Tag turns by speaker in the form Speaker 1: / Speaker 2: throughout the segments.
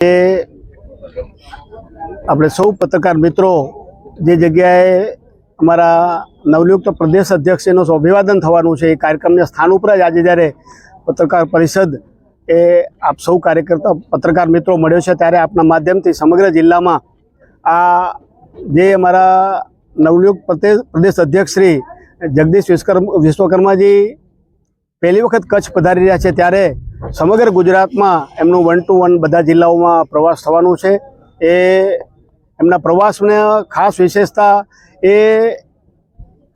Speaker 1: એ આપણે સૌ પત્રકાર મિત્રો જે જગ્યાએ અમારા નવનિયુક્ત પ્રદેશ અધ્યક્ષનું અભિવાદન થવાનું છે, એ કાર્યક્રમને સ્થાન ઉપર જ આજે જ્યારે પત્રકાર પરિષદ એ આપ સૌ કાર્યકર્તા પત્રકાર મિત્રો મળ્યો છે, ત્યારે આપના માધ્યમથી સમગ્ર જિલ્લામાં આ જે અમારા નવનિયુક્ત પ્રદેશ પ્રદેશ અધ્યક્ષ શ્રી જગદીશ વિશ્વકર્મ, વિશ્વકર્માજી પહેલી વખત કચ્છ પધારી રહ્યા છે, ત્યારે સમગ્ર ગુજરાતમાં એમનું વન ટુ વન બધા જિલ્લાઓમાં પ્રવાસ થવાનું છે. એ એમના પ્રવાસને ખાસ વિશેષતા એ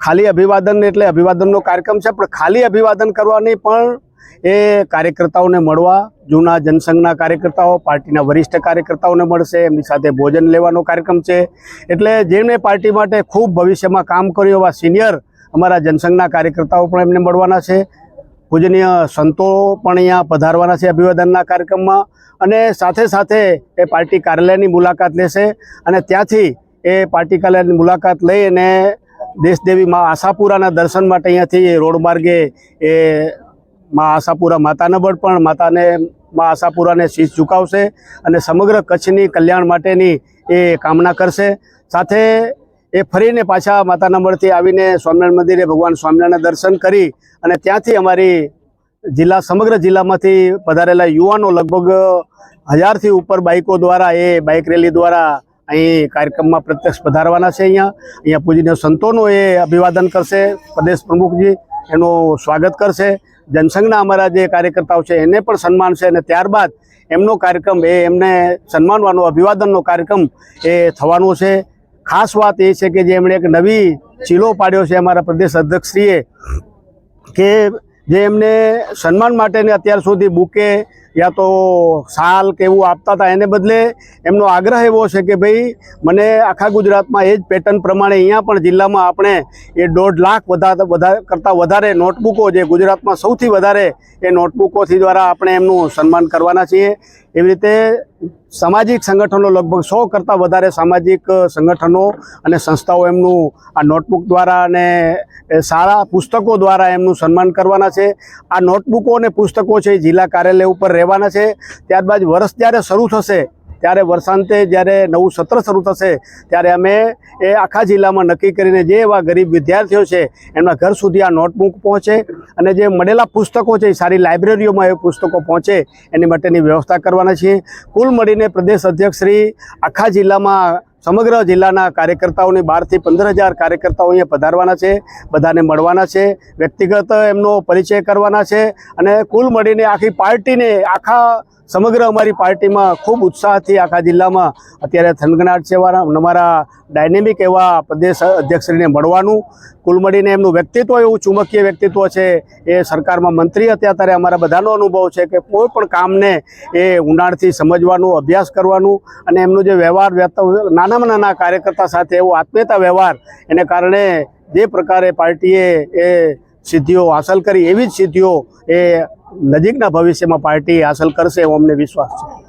Speaker 1: ખાલી અભિવાદન એટલે અભિવાદનનો કાર્યક્રમ છે, પણ ખાલી અભિવાદન કરવાની પણ એ કાર્યકર્તાઓને મળવા, જૂના જનસંઘના કાર્યકર્તાઓ, પાર્ટીના વરિષ્ઠ કાર્યકર્તાઓને મળશે, એમની સાથે ભોજન લેવાનો કાર્યક્રમ છે. એટલે જેમણે પાર્ટી માટે ખૂબ ભવિષ્યમાં કામ કર્યું એવા સિનિયર અમારા જનસંઘના કાર્યકર્તાઓ પણ એમને મળવાના છે. પૂજનીય સંતો પણ અહીંયા પધારવાના છે અભિવાદનના કાર્યક્રમમાં અને સાથે સાથે એ પાર્ટી કાર્યાલયની મુલાકાત લેશે અને ત્યાંથી એ પાર્ટી કાર્યાલયની મુલાકાત લઈ અને દેશદેવી મા આશાપુરાના દર્શન માટે અહીંયાથી રોડ માર્ગે એ મા આશાપુરા માતાના બળ પણ માતાને મા આશાપુરાને શીશ ઝુકાવશે અને સમગ્ર કચ્છની કલ્યાણ માટેની એ કામના કરશે. સાથે એ ફરીને પાછા માતાના મળથી આવીને સ્વામિનારાયણ મંદિરે ભગવાન સ્વામિનારાયણના દર્શન કરી અને ત્યાંથી અમારી જિલ્લા, સમગ્ર જિલ્લામાંથી પધારેલા યુવાનો લગભગ હજારથી ઉપર બાઇકો દ્વારા એ બાઇક રેલી દ્વારા અહીં કાર્યક્રમમાં પ્રત્યક્ષ પધારવાના છે અહીંયા. અહીંયા પૂજનીય સંતોનું એ અભિવાદન કરશે. પ્રદેશ પ્રમુખજી એનું સ્વાગત કરશે. જનસંઘના અમારા જે કાર્યકર્તાઓ છે એને પણ સન્માન છે અને ત્યારબાદ એમનો કાર્યક્રમ, એ એમને સન્માનવાનો, અભિવાદનનો કાર્યક્રમ એ થવાનો છે. ખાસ વાત એ છે કે જે એમણે એક નવી ચીલો પાડ્યો છે અમારા પ્રદેશ અધ્યક્ષશ્રીએ, કે જે એમને સન્માન માટેને અત્યાર સુધી બુકે યા તો શાલ કે એવું આપતા હતા, એને બદલે એમનો આગ્રહ એવો છે કે ભાઈ, મને આખા ગુજરાતમાં એ જ પેટર્ન પ્રમાણે અહીંયા પણ જિલ્લામાં આપણે એ દોઢ લાખ વધારે વધારે, કરતાં વધારે નોટબુકો જે ગુજરાતમાં સૌથી વધારે એ નોટબુકોથી દ્વારા આપણે એમનું સન્માન કરવાના છીએ. એવી રીતે સામાજિક સંગઠનો લગભગ સો કરતાં વધારે સામાજિક સંગઠનો અને સંસ્થાઓ એમનું આ નોટબુક દ્વારા અને સારા પુસ્તકો દ્વારા એમનું સન્માન કરવાના છે. આ નોટબુકો અને પુસ્તકો છે જિલ્લા કાર્યાલય ઉપર રહેવાના છે. ત્યારબાદ વર્ષ જ્યારે શરૂ થશે, ત્યારે વર્ષાંતે જ્યારે નવું સત્ર શરૂ થશે, ત્યારે અમે એ આખા જિલ્લામાં નક્કી કરીને જે એવા ગરીબ વિદ્યાર્થીઓ છે, એમના ઘર સુધી આ નોટબુક પહોંચે અને જે મળેલા પુસ્તકો છે, એ સારી લાઇબ્રેરીઓમાં એ પુસ્તકો પહોંચે, એની માટેની વ્યવસ્થા કરવાના છીએ. કુલ મળીને પ્રદેશ અધ્યક્ષ શ્રી આખા જિલ્લામાં સમગ્ર જિલ્લાના કાર્યકર્તાઓની બારથી પંદર હજાર કાર્યકર્તાઓ અહીંયા પધારવાના છે, બધાને મળવાના છે, વ્યક્તિગત એમનો પરિચય કરવાના છે અને કુલ મળીને આખી પાર્ટીને, આખા સમગ્ર અમારી પાર્ટીમાં ખૂબ ઉત્સાહથી આખા જિલ્લામાં અત્યારે થનગનાટ છે અમારા ડાયનેમિક એવા પ્રદેશ અધ્યક્ષશ્રીને મળવાનું. કુલ મળીને એમનું વ્યક્તિત્વ, એવું ચુંબકીય વ્યક્તિત્વ છે એ સરકારમાં મંત્રી હતા. ત્યારે અમારા બધાનો અનુભવ છે કે કોઈ પણ કામને એ ઊંડાણથી સમજવાનું, અભ્યાસ કરવાનું અને એમનું જે વ્યવહાર નાનામાં નાના કાર્યકર્તા સાથે એવો આત્મીયતા વ્યવહાર, એને કારણે જે પ્રકારે પાર્ટીએ એ સિદ્ધિઓ હાંસલ કરી એવી જ સિદ્ધિઓ એ નજીકના ભવિષ્યમાં પાર્ટી હાંસલ કરશે એવો અમને વિશ્વાસ છે.